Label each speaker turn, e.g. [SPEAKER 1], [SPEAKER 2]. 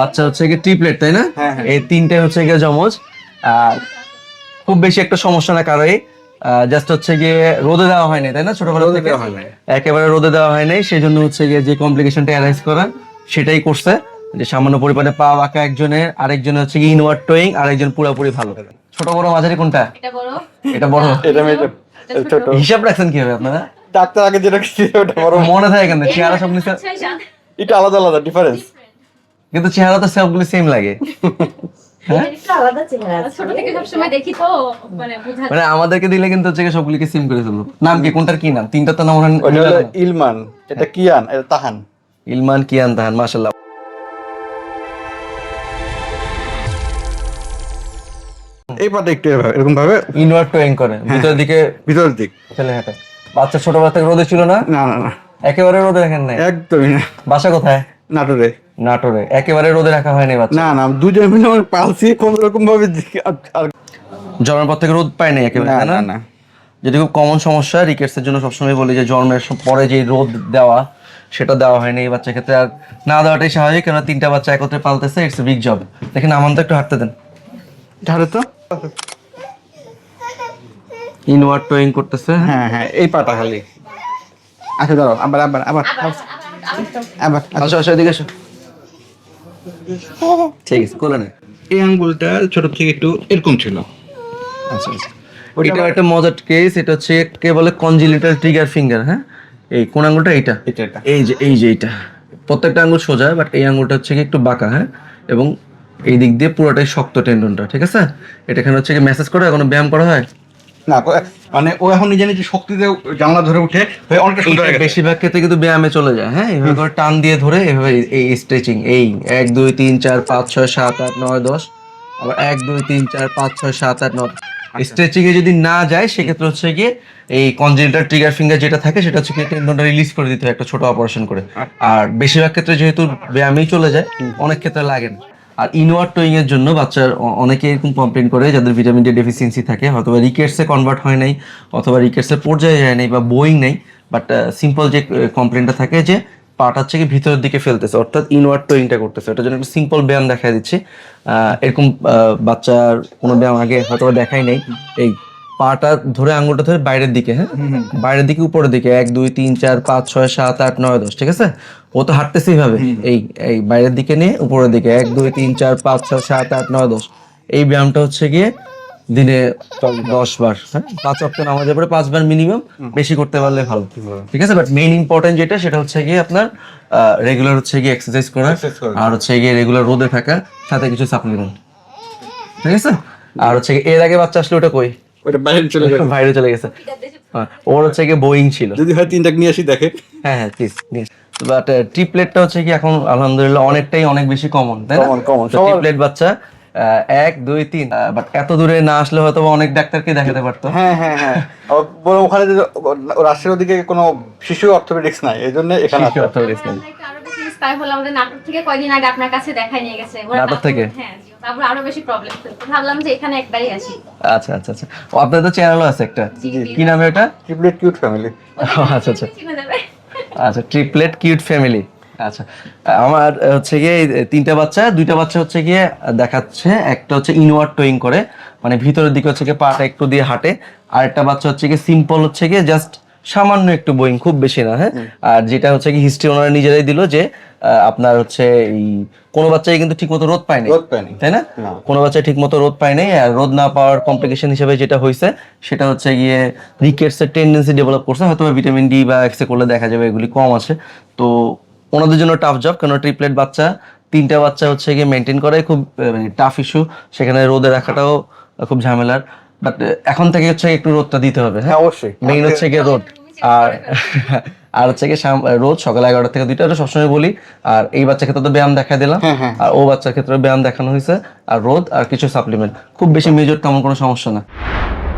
[SPEAKER 1] বাচ্চা হচ্ছে গিয়ে ট্রিপলেট তাই না হ্যাঁ, হ্যাঁ। এই তিনটে হচ্ছে গিয়ে যমজ খুব বেশি একটা সমস্যা না কারোই জাস্ট হচ্ছে গিয়ে রোদে দেওয়া হয়নি তাই না ছোটবেলা থেকে একেবারে রোদে দেওয়া হয়নি সেই জন্য হচ্ছে গিয়ে যে কমপ্লিকেশনটা অ্যারাইজ করার সেটাই করছে যে সামান্য পরিমাণে পা বাঁকা একজনের আরেকজন হচ্ছে গিয়ে ইনওয়ার্ড টোয়িং আরেকজন পুরোপুরি ভালো ছোট বড় মাঝারি কোনটা এটা বড় এটা ছোট হিসাব রাখছেন কিভাবে আপনারা
[SPEAKER 2] ডাক্তার আগে যেটা ওটা বড়
[SPEAKER 1] মনে থাকে কেন চেহারা সব আচ্ছা,
[SPEAKER 2] এটা আলাদা আলাদা ডিফারেন্স
[SPEAKER 1] কিন্তু চেহারা তো সবগুলো সেম লাগে
[SPEAKER 3] হ্যাঁ?
[SPEAKER 4] এরকম মানে মানে
[SPEAKER 1] ভাবে করে হ্যাঁ। হ্যাঁ। ভিতরের দিকে ভিতরের দিক বাচ্চা ছোটবেলা থেকে রোদে ছিল না না না একেবারে রোদে দেখেন না একদমই না বাসা কোথায় নাটোরে নাটোরে একেবারে রোদে রাখা হয়নি বাচ্চা
[SPEAKER 2] না না দুজন মিলে আমার পালছি কোন রকম ভাবে
[SPEAKER 1] জন্মের পর থেকে রোদ পায় নাই একেবারে না না যদি খুব কমন সমস্যা রিকেটসের জন্য সবসময় বলি যে জন্মের পরে যে রোদ দেওয়া সেটা দেওয়া হয়নি এই বাচ্চার ক্ষেত্রে আর না দেওয়াটাই স্বাভাবিক কেননা তিনটা বাচ্চা একত্রে পালতেছে ইটস বিগ জব দেখেন আমার তো একটু হাঁটতে দেন ঝাড়ে তো ইনওয়ার্ড টোয়িং করতেছে
[SPEAKER 2] হ্যাঁ হ্যাঁ এই পাটা খালি
[SPEAKER 1] আচ্ছা ধরো আবার আবার আবার আবার আবার আবার আবার এসো ঠিক আছে কোলে না
[SPEAKER 2] এই আঙ্গুলটা ছোট থেকে একটু এরকম ছিল
[SPEAKER 1] আচ্ছা আচ্ছা এটা একটা মজার কেস এটা হচ্ছে কে বলে কনজিলেটার ট্রিগার ফিঙ্গার হ্যাঁ এই কোন আঙ্গুলটা এইটা এটা এই যে এই যে এইটা প্রত্যেকটা আঙ্গুল সোজা বাট এই আঙ্গুলটা হচ্ছে একটু বাঁকা হ্যাঁ এবং এই দিক দিয়ে পুরোটাই শক্ত টেন্ডনটা ঠিক আছে এটা এখানে হচ্ছে কি ম্যাসেজ করা কোনো ব্যায়াম করা হয়
[SPEAKER 2] না মানে ও এখন নিজে নিজে শক্তিতে জানলা ধরে উঠে অনেকটা
[SPEAKER 1] বেশিরভাগ ক্ষেত্রে কিন্তু ব্যায়ামে চলে যায় হ্যাঁ এভাবে করে টান দিয়ে ধরে এভাবে এই স্ট্রেচিং এই এক দুই তিন চার পাঁচ ছয় সাত আট নয় দশ আবার এক দুই তিন চার পাঁচ ছয় সাত আট নয় স্ট্রেচিং আচ্ছা। এ যদি না যায় সেক্ষেত্রে হচ্ছে গিয়ে এই কনজেন্টার ট্রিগার ফিঙ্গার যেটা থাকে সেটা হচ্ছে টেন্ডনটা রিলিজ করে দিতে হয় একটা ছোট অপারেশন করে আচ্ছা। আর বেশিরভাগ ক্ষেত্রে যেহেতু ব্যায়ামেই চলে যায় অনেক ক্ষেত্রে লাগে না আর ইনোয়ার টোয়িং এর জন্য বাচ্চার অনেকে এরকম কমপ্লেন করে যাদের ভিটামিন ডি ডেফিসিয়েন্সি থাকে হয়তো বা রিকেটসে কনভার্ট হয় নাই অথবা রিকেটসের পর্যায়ে যায় নাই বা বোয়িং নাই বাট সিম্পল যে কমপ্লেনটা থাকে যে পাটার থেকে ভিতরের দিকে ফেলতেছে অর্থাৎ ইনওয়ার টোয়িংটা করতেছে ওটার জন্য একটা সিম্পল ব্যায়াম দেখা দিচ্ছে এরকম বাচ্চার কোনো ব্যায়াম আগে হয়তো দেখাই নাই এই পাটা ধরে আঙুলটা ধরে বাইরের দিকে হ্যাঁ বাইরের দিকে উপরের দিকে এক দুই তিন চার পাঁচ ছয় সাত আট নয় দশ ঠিক আছে ও তো হাঁটতেছে এইভাবে এই এই বাইরের দিকে নিয়ে উপরের দিকে এক দুই তিন চার পাঁচ ছয় সাত আট নয় দশ এই ব্যায়ামটা হচ্ছে গিয়ে দিনে দশ বার হ্যাঁ পাঁচ অক্ট নামাজের পরে পাঁচবার মিনিমাম বেশি করতে পারলে ভালো ঠিক আছে বাট মেইন ইম্পর্টেন্ট যেটা সেটা হচ্ছে গিয়ে আপনার রেগুলার হচ্ছে গিয়ে এক্সারসাইজ করা আর হচ্ছে গিয়ে রেগুলার রোদে থাকা সাথে কিছু সাপ্লিমেন্ট ঠিক আছে আর হচ্ছে এর আগে বাচ্চা আসলে ওটা কই ওটা বাইরে চলে গেছে বাইরে চলে গেছে হ্যাঁ, ওর হচ্ছে কি বোয়িং ছিল
[SPEAKER 2] যদি হয় তিনটা নিয়ে আসি দেখে
[SPEAKER 1] হ্যাঁ হ্যাঁ প্লিজ নিয়ে বাট ট্রিপলেটটা uh, হচ্ছে কি এখন আলহামদুলিল্লাহ অনেকটাই অনেক বেশি কমন তাই না কমন ট্রিপলেট বাচ্চা এক দুই তিন বাট এত দূরে না আসলে হয়তো অনেক ডাক্তারকে দেখাতে পারতো
[SPEAKER 2] হ্যাঁ হ্যাঁ হ্যাঁ ওখানে রাশিয়ার ওদিকে কোনো শিশু অর্থোপেডিক্স নাই এই জন্য এখানে
[SPEAKER 4] অর্থোপেডিক্স নাই তাই আমাদের নাটক থেকে কয়দিন আগে আপনার কাছে দেখাই নিয়ে গেছে
[SPEAKER 1] নাটক থেকে হ্যাঁ
[SPEAKER 4] তারপর আরো বেশি প্রবলেম ভাবলাম যে এখানে একবারই আসি
[SPEAKER 1] আচ্ছা আচ্ছা আচ্ছা আপনাদের চ্যানেলও আছে একটা কি
[SPEAKER 2] ট্রিপলেট কিউট ফ্যামিলি
[SPEAKER 1] আচ্ছা আচ্ছা আচ্ছা ট্রিপলেট কিউট ফ্যামিলি আচ্ছা আমার হচ্ছে গিয়ে তিনটা বাচ্চা দুইটা বাচ্চা হচ্ছে গিয়ে দেখাচ্ছে একটা হচ্ছে ইনওয়ার্ড টোয়িং করে মানে ভিতরের দিকে হচ্ছে গিয়ে পাটা একটু দিয়ে হাঁটে আর একটা বাচ্চা হচ্ছে গিয়ে সিম্পল হচ্ছে গিয়ে জাস্ট সামান্য একটু বোয়িং খুব বেশি না হ্যাঁ আর যেটা হচ্ছে কি হিস্ট্রি ওনারা নিজেরাই দিল যে আপনার হচ্ছে এই কোনো বাচ্চাই কিন্তু ঠিকমতো রোদ পায়নি রোদ পায়নি তাই না কোনো বাচ্চা ঠিকমতো রোদ পায়নি আর রোদ না পাওয়ার কমপ্লিকেশন হিসেবে যেটা হয়েছে সেটা হচ্ছে গিয়ে রিকেটসের টেন্ডেন্সি ডেভেলপ করছে হয়তো ভিটামিন ডি বা এক্সে করলে দেখা যাবে এগুলি কম আছে তো ওনাদের জন্য টাফ জব কেন ট্রিপ্লেট বাচ্চা তিনটা বাচ্চা হচ্ছে গিয়ে মেনটেন করাই খুব টাফ মানে ইস্যু সেখানে রোদে রাখাটাও খুব ঝামেলার বাট এখন থেকে হচ্ছে একটু রোদটা দিতে হবে হ্যাঁ, হ্যাঁ অবশ্যই মেইন হচ্ছে গিয়ে রোদ আর আর হচ্ছে কি রোজ সকাল এগারোটা থেকে দুইটা সবসময় বলি আর এই বাচ্চার ক্ষেত্রে তো ব্যায়াম দেখা দিলাম হ্যাঁ, হ্যাঁ। আর ও বাচ্চার ক্ষেত্রে ব্যায়াম দেখানো হয়েছে আর রোদ আর কিছু সাপ্লিমেন্ট খুব বেশি মেজর তেমন কোনো সমস্যা না